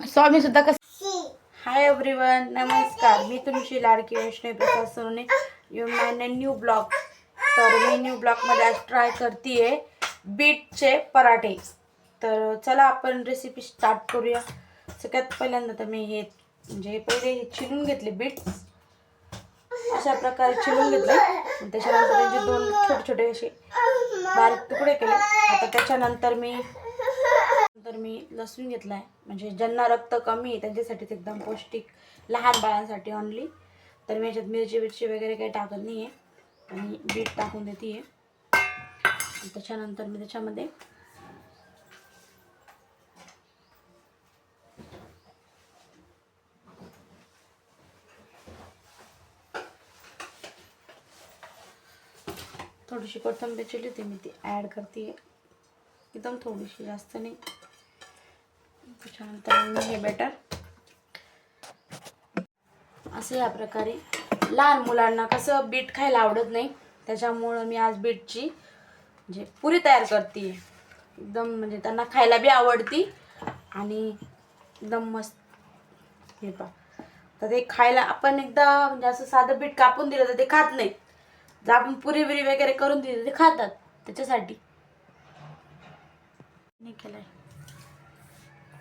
स्वामी सुद्धा कसं hi everyone नमस्कार. मी तुमची लाडकी वैष्णवी प्रसाद सोनने येऊन माय न्यू ब्लॉग तर मी न्यू ब्लॉगमध्ये आज ट्राय करते बीटचे पराठे. तर चला आपण रेसिपी स्टार्ट करूया. सगळ्यात पहिल्यांदा तर मी हे म्हणजे पहिले हे चिरून घेतले बीट. अशा प्रकारे चिरून घेतले. त्याच्यानंतर त्यांचे दोन छोटे छोटे असे बारीक तुकडे केले. आता त्याच्यानंतर मी तर मी लसूण घेतला आहे म्हणजे ज्यांना रक्त कमी आहे त्यांच्यासाठी ते एकदम पौष्टिक लहान बाळांसाठी ऑनली तर मी याच्यात मिरची बिरची वगैरे काही टाकत नाही आहे आणि बीट टाकून देते आहे त्याच्यानंतर मी त्याच्यामध्ये थोडीशी कोथंबीर चिली ती मी ती ॲड करते एकदम थोडीशी जास्त नाही. त्याच्यानंतर मी हे बेटर असं या प्रकारे लहान मुलांना कसं बीट खायला आवडत नाही त्याच्यामुळं मी आज बीटची म्हणजे पुरी तयार करते. एकदम म्हणजे त्यांना खायला बी आवडती आणि एकदम मस्त. हे पा तर ते खायला आपण एकदा म्हणजे असं साधं बीट कापून दिलं तर ते खात नाही जर आपण पुरी बिरी वगैरे करून दिली तर ते खातात. त्याच्यासाठी. केलं आहे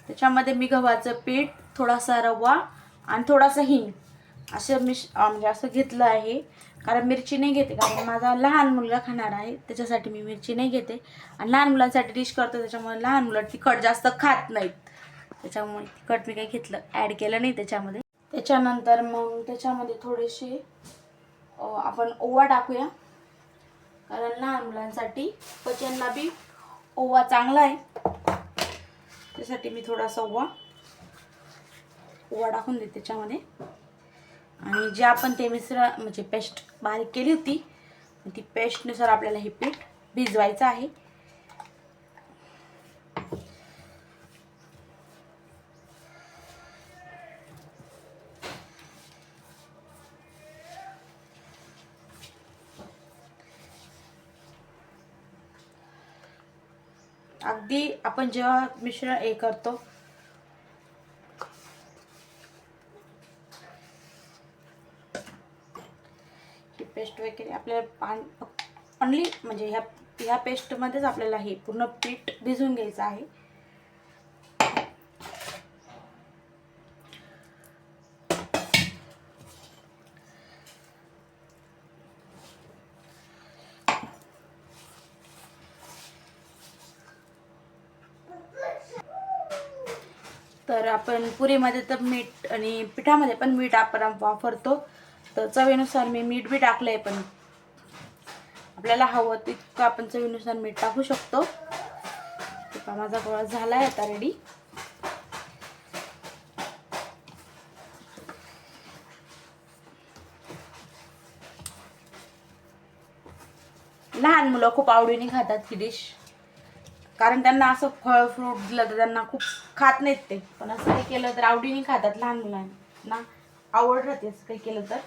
त्याच्यामध्ये मी गव्हाचं पीठ थोडासा रवा आणि थोडासा हिंग असं मिश म्हणजे असं घेतलं आहे. कारण मिरची नाही घेते कारण माझा लहान मुलगा खाणार आहे त्याच्यासाठी मी मिरची नाही घेते. आणि लहान मुलांसाठी डिश करतो त्याच्यामुळे लहान मुलं तिखट जास्त खात नाहीत. त्याच्यामुळे तिखट मी काही घेतलं ॲड केलं नाही त्याच्यामध्ये. त्याच्यानंतर मग त्याच्यामध्ये थोडेसे आपण ओवा टाकूया. कारण लहान मुलांसाठी पचनला बी ओवा चांगला आहे. त्यासाठी मी थोडासा ओवा ओवा टाकून देते त्याच्यामध्ये. आणि जे आपण ते मिश्र म्हणजे पेस्ट बारीक केली होती ती पेस्टनुसार आपल्याला हे पीठ भिजवायचं आहे. अगदी आपण जेव्हा मिश्रण हे करतो ही पेस्ट वगैरे आपल्याला पाणी ऑनली म्हणजे ह्या ह्या पेस्टमध्येच आपल्याला हे पूर्ण पीठ भिजून घ्यायचं आहे. तर आपण पुरीमध्ये तर मीठ आणि पिठामध्ये पण मीठ आपण वापरतो. तर चवीनुसार मी मीठ बी टाकलं आहे पण. आपल्याला हवं तितकं आपण चवीनुसार मीठ टाकू शकतो. माझा गोळा झाला आहे आता रेडी लहान मुलं खूप आवडीने खातात ही डिश कारण त्यांना असं फळ फ्रूट दिलं तर त्यांना खूप खात नाहीत ते. पण असं काही केलं तर आवडीने खातात लहान मुलांना. आवड राहते असं काही केलं तर.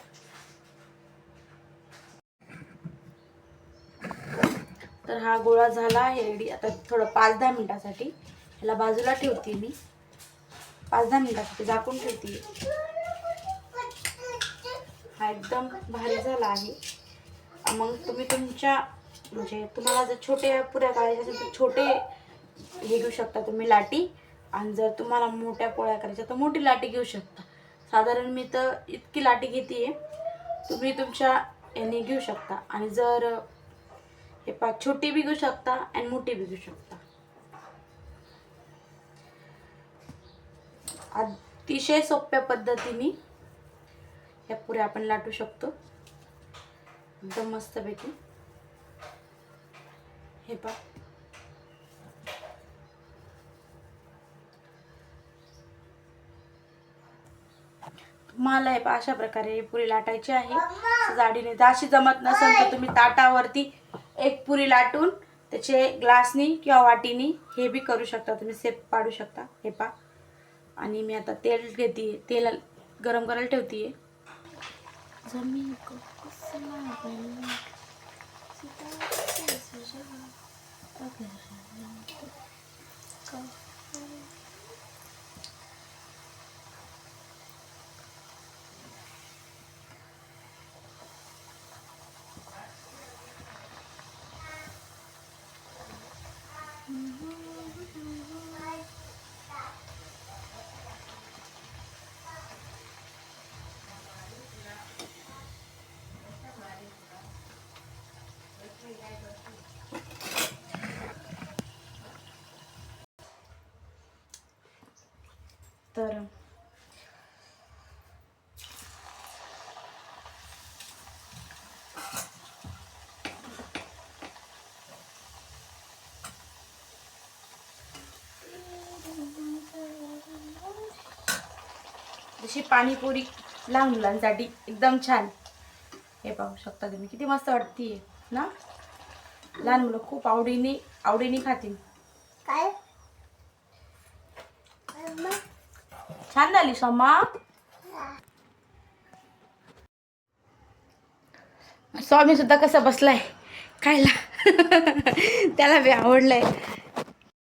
तर हा गोळा झाला आहे रेडी आता थोडं पाच दहा मिनिटासाठी. ह्याला बाजूला ठेवते मी. पाच दहा मिनिटासाठी झाकून ठेवते. हा एकदम भारी झाला आहे. मग तुम्ही तुमच्या म्हणजे तुम्हाला जर छोटे पुऱ्या करायच्या असेल तर छोटे हे घेऊ शकता तुम्ही लाटी. आणि जर तुम्हाला मोठ्या पोळ्या करायच्या तर मोठी लाटी घेऊ शकता. साधारण मी तर इतकी लाटी घेते तुम्ही तुमच्या याने घेऊ शकता. आणि जर हे पा छोटी बी घेऊ शकता आणि मोठी बी घेऊ शकता. अतिशय सोप्या पद्धतीने ह्या पुऱ्या आपण लाटू शकतो. एकदम मस्तपैकी. हे पा तुम्हाला हे पहा अशा प्रकारे पुरी लाटायची आहे. जाडीने तर अशी जमत नसेल तर तुम्ही ताटावरती एक पुरी लाटून त्याचे ग्लासनी किंवा वाटीनी हे बी करू शकता. तुम्ही सेप पाडू शकता. हे पा आणि मी आता तेल घेते तेल गरम करायला ठेवते जमीन तर जशी पाणीपुरी लहान मुलांसाठी एकदम छान. हे पाहू शकता तुम्ही किती मस्त वाटते ना? लहान मुलं खूप आवडीने आवडीने खातील. काय? छान झाली सोमा स्वामी सुद्धा कसा बसलाय? खायला. त्याला बी आवडलंय.